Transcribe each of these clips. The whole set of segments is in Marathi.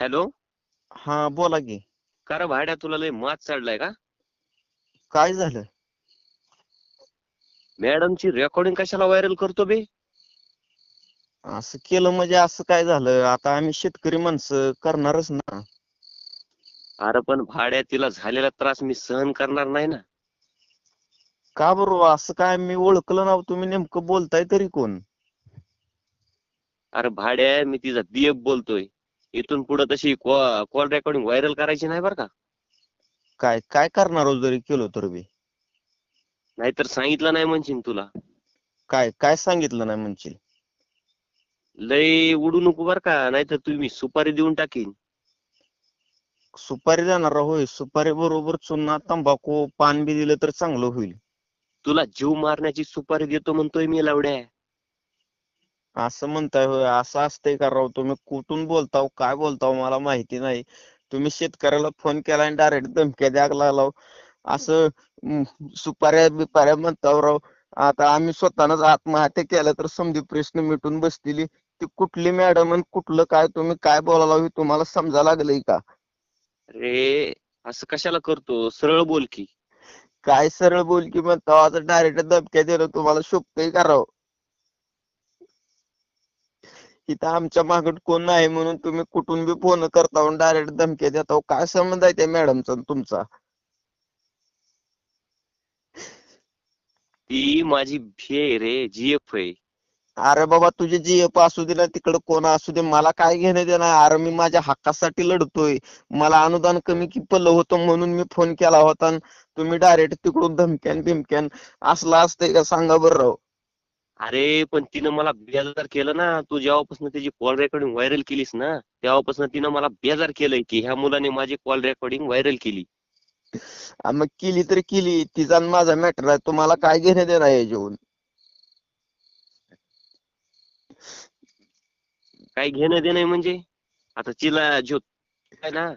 हॅलो? हा बोला की. का रे भाड्या तुला लय मात चढलाय का? काय झालं? मॅडमची रेकॉर्डिंग कशाला व्हायरल करतो बे? असं केलं म्हणजे असं काय झालं? आता आम्ही शेतकरी माणसं करणारच ना. अरे पण भाड्या तिला झालेला त्रास मी सहन करणार नाही ना. का बरोबर असं काय मी ओळखलं ना तुम्ही नेमकं बोलताय तरी कोण? अरे भाड्या मी तिचा बीएफ बोलतोय. इथून पुढे तशी कॉल रेकॉर्डिंग व्हायरल करायची नाही बरं का. काय काय करणार हो जरी केलं तर बी? नाहीतर सांगितलं नाही म्हणशील तुला. काय काय सांगितलं नाही म्हणशील? लय उडू नको बर का नाहीतर तुम्ही सुपारी देऊन टाकीन. सुपारी देणार होय. सुपारी बरोबर चुना तंबाखू पान बी दिलं तर चांगलं होईल. तुला जीव मारण्याची सुपारी देतो म्हणतोय मी लवड्या. असं म्हणताय होय. असं असतंय का राव? तुम्ही कुठून बोलताव? काय बोलताव? मला माहिती नाही. तुम्ही शेतकऱ्याला फोन केला आणि डायरेक्ट धमक्या द्यायला लागलाव. असं सुपाऱ्या बिपाऱ्या म्हणताव राव. आता आम्ही स्वतःनच आत्महत्या केल्या तर समधी प्रश्न मिटून बसतील ती कुठली मॅडम आणि कुठलं काय? तुम्ही काय बोलायला हे तुम्हाला समजा लागलंय का? अरे असं कशाला करतो? सरळ बोल की. काय सरळ बोल की म्हणताव? आता डायरेक्ट धमक्या दिलं तुम्हाला शोभतंय का राव? इथं आमच्या मागत कोण नाही म्हणून तुम्ही कुठून बी फोन करता डायरेक्ट धमक्या देता काय संबंध आहे त्या मॅडमचा तुमचा? ती माझी भे आहे रे जीएफ आहे. अरे बाबा तुझे जीएफ असू दे ना तिकडं कोण असू दे मला काय घेणं देणं आहे? अरे मी माझ्या हक्कासाठी लढतोय. मला अनुदान कमी की पडलं होतं म्हणून मी फोन केला होता तुम्ही डायरेक्ट तिकडून धमक्यान बिमक्यान असलं असतंय का सांगा बरं राव. अरे पण तिनं मला बेजार केलं ना. तू जेव्हापासून त्याची कॉल रेकॉर्डिंग व्हायरल केलीस ना तेव्हापासून तिनं मला बेजार केलंय की ह्या मुलाने माझी कॉल रेकॉर्डिंग व्हायरल केली. आ, मग केली तर केली. तिचा आणि माझा मॅटर आहे. तुम्हाला काय घेणं देणं आहे याच्याहून काय घेणं देणं म्हणजे? आता तिला जो ना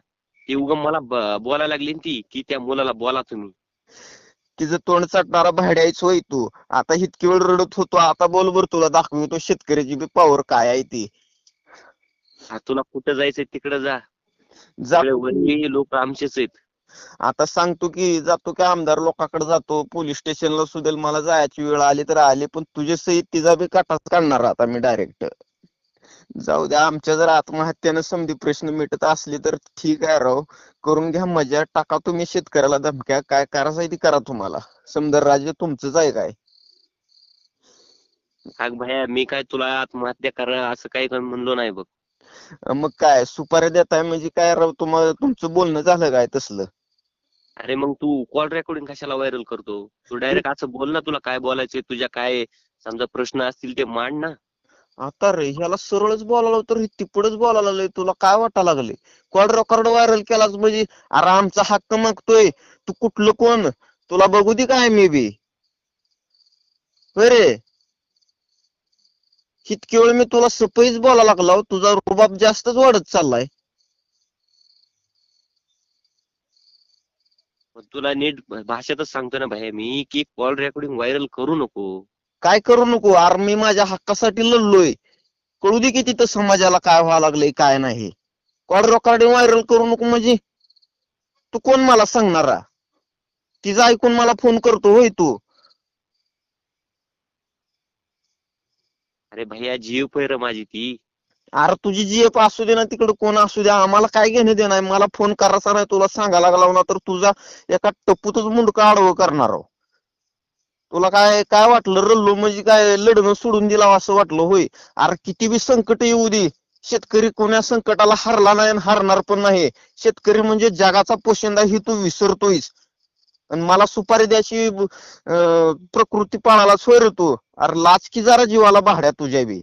ती उगम मला ब- बोलायला लागली ना ती की त्या मुलाला बोला तुम्ही. तिचं तोंड चटणारा भाड्याच होय तू. आता इतकी वेळ रडत होतो आता बोल बर तुला दाखवतो शेतकऱ्याची बी पॉवर काय आहे ती. हा, तुला कुठं जायचंय तिकडे जा. लोक आमचेच आहेत. आता सांगतो की जातो की आमदार लोकांकडे जातो पोलीस स्टेशनला सुदेल मला जायची वेळ आली तर आली पण तुझ्या सहित तिचा बी काटाच काढणार आता मी डायरेक्ट जाऊ द्या आमच्या जर आत्महत्यानं समधी प्रश्न मिटत असली तर ठीक आहे राव. करून घ्या मजा टाका तुम्ही शेतकऱ्याला धमक्या. काय करायचं ती करा तुम्हाला. समजा राज्य तुमचंच आहे काय? अग भया मी काय तुला आत्महत्या करा असं काही पण म्हणलो नाही बघ. मग काय सुपाऱ्या देताय म्हणजे काय राव? तुम्हाला तुमचं बोलणं झालं काय तसलं? अरे मग तू कॉल रेकॉर्डिंग कशाला व्हायरल करतो? तू डायरेक्ट असं बोल ना तुला काय बोलायचंय तुझ्या काय समजा प्रश्न असतील ते मांड ना. आता रे ह्याला सरळच बोलायला तर तिपडच तिकडच बोलायला लागले तुला काय वाटायला लागले कॉल रेकॉर्ड व्हायरल केलाच म्हणजे? अरे आमचा हक्क मागतोय तू कुठलं कोण? तुला बघू दे काय मी बी. रे. इतकी वेळ मी तुला सपईच बोलायला लागला तुझा रुबाब जास्तच वाढत चाललाय. तुला नीट भाषेतच सांगतो ना भाई मी की कॉल रेकॉर्डिंग व्हायरल करू नको. काय करू नको अरे मी माझ्या हक्कासाठी लढलोय. कळू दे की तिथं समाजाला काय व्हायला लागलंय काय नाही. कॉल रेकॉर्डिंग व्हायरल करू नको म्हणजे. तू कोण मला सांगणारा? तिचं ऐकून मला फोन करतो होय तू. अरे भैया जीव पैर माझी ती. अरे तुझी जीएफ असू दे ना तिकडे कोण असू दे. आम्हाला काय घेणं देणं आहे? मला फोन करायचा नाही तुला सांगायला लागला ना तर तुझा एका टप्पूतच मुंडका आडवं करणार आहो. तुला काय काय वाटलं रल्लो? म्हणजे काय लढणं सोडून दिला असं वाटलं होय? अरे किती बी संकट येऊ दे. शेतकरी कोण्या संकटाला हरला नाही आणि हरणार पण नाही. शेतकरी म्हणजे जगाचा पोशिंदा ही तू विसरतोयस. आणि मला सुपारी द्यायची अं, प्रकृती पाळायला सोय तू. अरे लाच की जरा जीवाला भाड्या तुझ्या बी.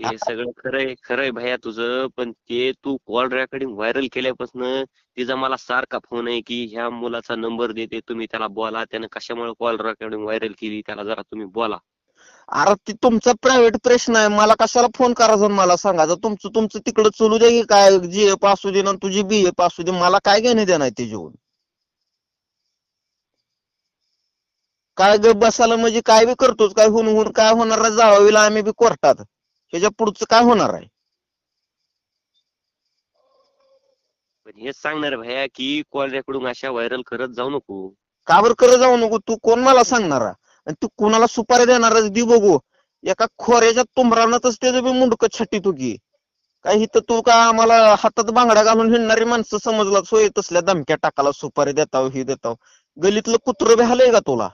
ते सगळं खरंय खरंय भैया तुझं पण ते तू कॉल रेकॉर्डिंग व्हायरल केल्यापासून तिचा मला सारखा फोन आहे की ह्या मुलाचा नंबर देते तुम्ही त्याला बोला त्यानं कशामुळे कॉल रेकॉर्डिंग व्हायरल केली त्याला जरा तुम्ही बोला. अरे ती तुमचा प्रायव्हेट प्रश्न आहे मला कशाला फोन करायचा मला सांगायचं? तुमचं तुमचं तिकडं चलू दे की काय जी एफ असू दे ना तुझी बी एफ असू दे मला काय घेणे देणं आहे त्याच्यावर काय ग बसायला म्हणजे काय बी करतोच काय होऊन होऊन काय होणार जाळावीला आम्ही बी कोर्टात. ह्याच्या पुढचं काय होणार आहे? हेच सांगणार भैया की रेकॉर्डिंग अशा व्हायरल करत जाऊ नको. का बरं करत जाऊ नको? तू कोण मला सांगणार आणि तू कोणाला सुपारी देणार दी बघू. एका खोऱ्याच्या तुंबरानातच त्याचं बी मुंडक छटी तू की काय इथं तू का आम्हाला हातात बांगड्या घालून हिंडणारी माणसं समजला? सोय तसल्या धमक्या टाकाला सुपारी देताव ही देताव. गलीतलं कुत्रं बी हालय का तुला?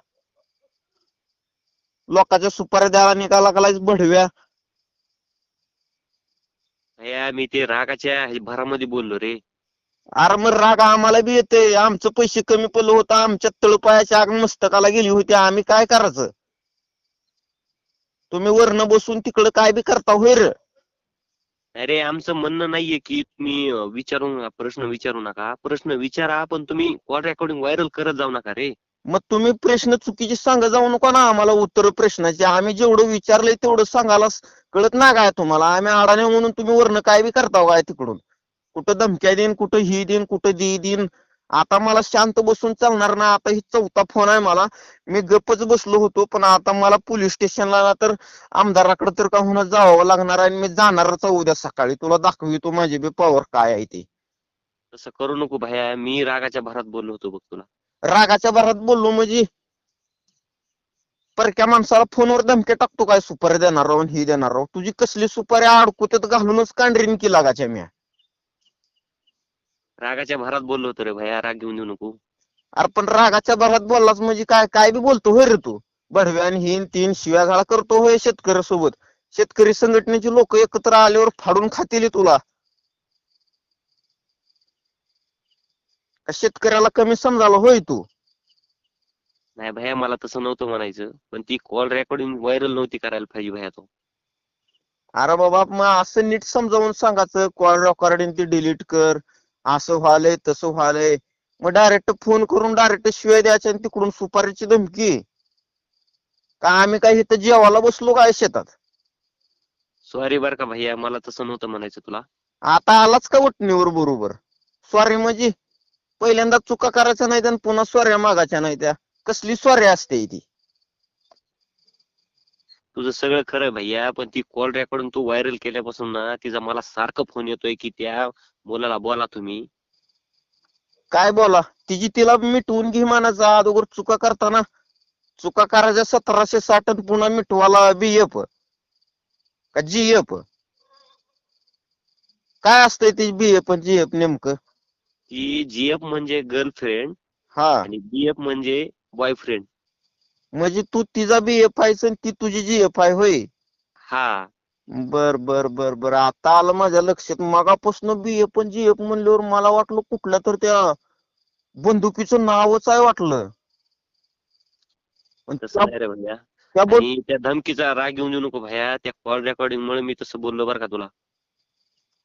लोकांच्या सुपाऱ्या द्यायला निघाला लागलाय भडव्या? भैया मी ते रागाच्या भरामध्ये बोललो रे. अरे मग राग आम्हाला बी येते. आमचं पैसे कमी पडलं होतं. आमच्या तळपायाच्या आग मस्तकाला गेली होती. आम्ही काय करायचं? तुम्ही वरनं बसून तिकडं काय बी करता होय रे? अरे आमचं म्हणणं नाहीये की तुम्ही अं, विचारू प्रश्न विचारू नका. प्रश्न विचारा पण तुम्ही कॉल रेकॉर्डिंग व्हायरल करत जाऊ नका रे. मग तुम्ही प्रश्न चुकीचे सांगा जाऊ नका ना आम्हाला उत्तर प्रश्नाचे. आम्ही जेवढं विचारलंय तेवढं सांगायला कळत ना काय तुम्हाला. आम्ही अडाणी म्हणून तुम्ही वरण काय बी करता काय तिकडून. कुठं धमक्या देईन कुठं ही देईन कुठं दी देईन. आता मला शांत बसून चालणार ना आता ही चौथा फोन आहे मला. मी गप्पच बसलो होतो पण आता मला पोलीस स्टेशनला तर आमदाराकडे तर का होणार जावं लागणार आणि मी जाणारच उद्या सकाळी. तुला दाखवितो माझी बी पॉवर काय आहे ते. तसं करू नको भैया. मी रागाच्या भरात बोललो होतो बघ तुला. रागाच्या भरात बोललो म्हणजे. परक्या माणसाला फोनवर धमके टाकतो काय? सुपारी देणार राहून ही देणार राहू तुझी कसली सुपारी अडकुत्यात घालूनच कांडरीन की लागाच्या म्या? रागाच्या भरात बोललो होतो रे भैया राग घेऊन देऊ नको. अरे पण रागाच्या भरात बोललास म्हणजे काय? काय बी बोलतो होय रे तू? बडव्यान हिन तीन शिव्या घाला करतो होय शेतकरी सोबत शेतकरी संघटनेचे लोक एकत्र आल्यावर फाडून खातील तुला. का शेतकऱ्याला कमी समजायला होय तू? नाही भैया मला तसं नव्हतं म्हणायचं. पण ती कॉल रेकॉर्डिंग व्हायरल नव्हती करायला पाहिजे भैया तो. अरे बाबा मग असं नीट समजावून सांगायचं कॉल रेकॉर्डिंग ती डिलीट कर. असं व्हायलंय तसं व्हायलंय मग डायरेक्ट फोन करून डायरेक्ट शिवाय द्यायच्या आणि तिकडून सुपारीची धमकी. का आम्ही काय इथं जेवायला बसलो काय शेतात? सॉरी बर का भैया मला तसं नव्हतं म्हणायचं तुला. आता आलाच का वटणीवर बरोबर? सॉरी म्हणजे पहिल्यांदा चुका करायच्या नाहीत आणि पुन्हा स्वाऱ्या मागायच्या नाही त्या कसली स्वारी असते ती? तुझं सगळं खरं आहे भैया पण ती कॉल रेकॉर्डिंग तू व्हायरल केल्यापासून ना तिचा मला सारखं फोन येतोय की त्या मुलाला बोला तुम्ही. काय बोला? तिची तिला मिटवून घे मानाचा अगोदर चुका करताना. चुका करायच्या सतराशे साठ पुन्हा मिटवाला बीएफ का जीएफ काय असतंय ती बीएफ आणि जीएफ नेमकं? ती जीएफ म्हणजे गर्लफ्रेंड हा. आणि बीएफ म्हणजे बॉयफ्रेंड म्हणजे तू तिचा बीएफ आहेस आणि ती तुझी जीएफ आहे होय? हा. बर बर बर बर. आता आलं माझ्या लक्षात. मगापासून बीएफ आणि जीएफ म्हणल्यावर मला वाटलं कुठल्या तर त्या बंदुकीचं नावच आहे वाटलं. पण तसं त्या- नाही रे भैया. त्या बंद- आणि त्या धमकीचा राग घेऊन देऊ नको भैया. त्या कॉल रेकॉर्डिंग मुळे मी तसं बोललो बरं का तुला.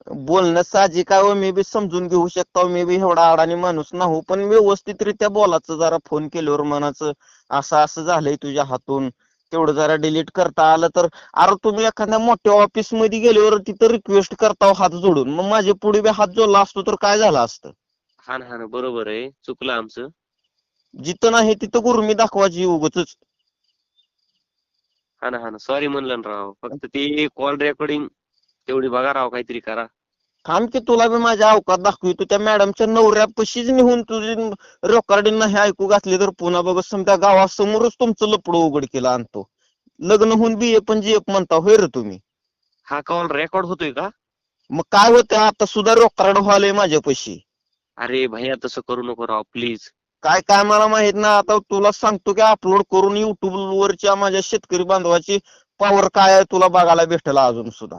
बोलणं साहजिक आहे हो, मी बी समजून घेऊ शकतो मी बी एवढा अडाणी माणूस नाहो पण व्यवस्थितरित्या बोलायचं जरा फोन केल्यावर म्हणायचं असं असं झालंय तुझ्या हातून. तेवढं जरा डिलीट करता आलं तर अरे तुम्ही एखाद्या मोठ्या ऑफिसमध्ये गेल्यावर तिथं रिक्वेस्ट करता हात जोडून. मग माझे पुढे बी हात जोडला असतो तर काय झालं असतं? हा ना हा ना बरोबर आहे. चुकलं आमचं. जिथं नाही तिथं गुरुमी दाखवायची उगच हा ना हा ना सॉरी म्हणलं ना राव. फक्त ते कॉल रेकॉर्डिंग तेवढी बघा राव काहीतरी करा. थांब की तुला बी माझ्या अवकात दाखवितो. त्या मॅडमच्या नवऱ्यापाशीच निघून तुझी रेकॉर्डिंग नाही ऐकू घातली तर पुन्हा बघ समजा गावासमोरच तुमचं लपडं उघड केलं आणतो. लग्न होऊन बी ए पण जी म्हणता होय रे तुम्ही? हा कॉल रेकॉर्ड होतोय का? मग काय होतं आता सुद्धा रेकॉर्ड व्हायलंय माझ्यापाशी. अरे भैया तसं करू नको राव प्लीज काय काय मला माहीत ना आता तुला सांगतो की अपलोड करून युट्यूब वरच्या माझ्या शेतकरी बांधवाची पॉवर काय आहे तुला बघायला भेटला अजून सुद्धा.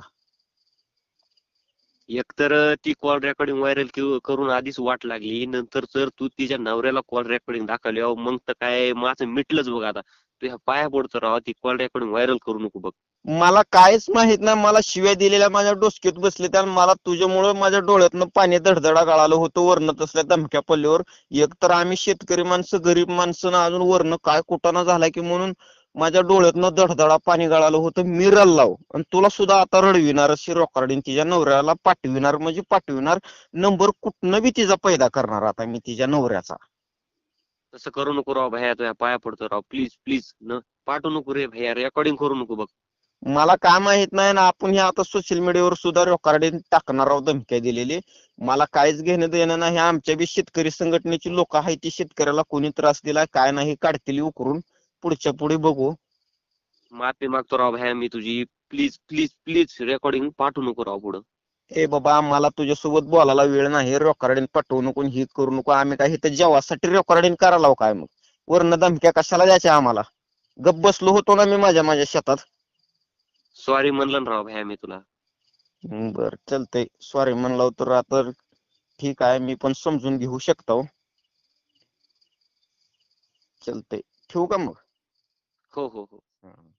एकतर ती कॉल रेकॉर्डिंग व्हायरल करून आधीच वाट लागली. नंतर जर तू तिच्या नवऱ्याला कॉल रेकॉर्डिंग दाखवली अहो, मग तर काय माझं मिटलंच बघ आता. तू ह्या पाया पडतो राव ती कॉल रेकॉर्डिंग व्हायरल करू नको बघ. मला काहीच माहीत नाही. मला शिव्या दिलेल्या माझ्या डोसक्यात बसले त्या मला तुझ्यामुळे माझ्या डोळ्यातनं पाणी धडधडा गळालं होतं वरण तसल्या धमक्या पडल्यावर. एक तर आम्ही शेतकरी माणसं गरीब माणसं ना अजून वरण काय कुटाणा झाला की म्हणून माझ्या डोळ्यातनं धडधडा पाणी गळालं होतं मी रडलाव. आणि तुला सुद्धा आता रडविणार अशी रेकॉर्डिंग तिच्या नवऱ्याला पाठविणार म्हणजे पाठविणार नंबर कुठनं बी तिचा पैदा करणार आता मी तिच्या नवऱ्याचा. तसं करू नको राव भैया तुझ्या पाया पडतो राव. प्लीज प्लीज न पाठवू नको रे भैया रेकॉर्डिंग करू नको बघ. मला काय माहीत नाही ना आपण हे आता सोशल मीडियावर सुद्धा रेकॉर्डिंग टाकणार आहोत धमक्या दिलेली. मला काहीच घेणं देणं नाही आमच्या बी शेतकरी संघटनेची लोक आहेत ती शेतकऱ्याला कोणी त्रास दिलाय काय नाही काढतील उकरून. पुढच्या पुढे बघू. माफी मागतो राव भैया मी तुझी प्लीज प्लीज प्लीज रेकॉर्डिंग पाठवू नको राव पुढं. ए बाबा मला तुझ्यासोबत बोलायला वेळ नाही रेकॉर्डिंग पाठवू नको हे करू नको. आम्ही काय इथं जेवासाठी रेकॉर्डिंग करायला लावू काय मग? वरनं धमक्या कशाला द्यायच्या आम्हाला? गप बसलो होतो ना मी माझ्या माझ्या शेतात. सॉरी म्हणलं ना राव भैया मी तुला. बर चलतंय. सॉरी म्हणलं तर आता ठीक आहे मी पण समजून घेऊ शकतो. चलतंय. ठेवू का मग? हो हो हो हं.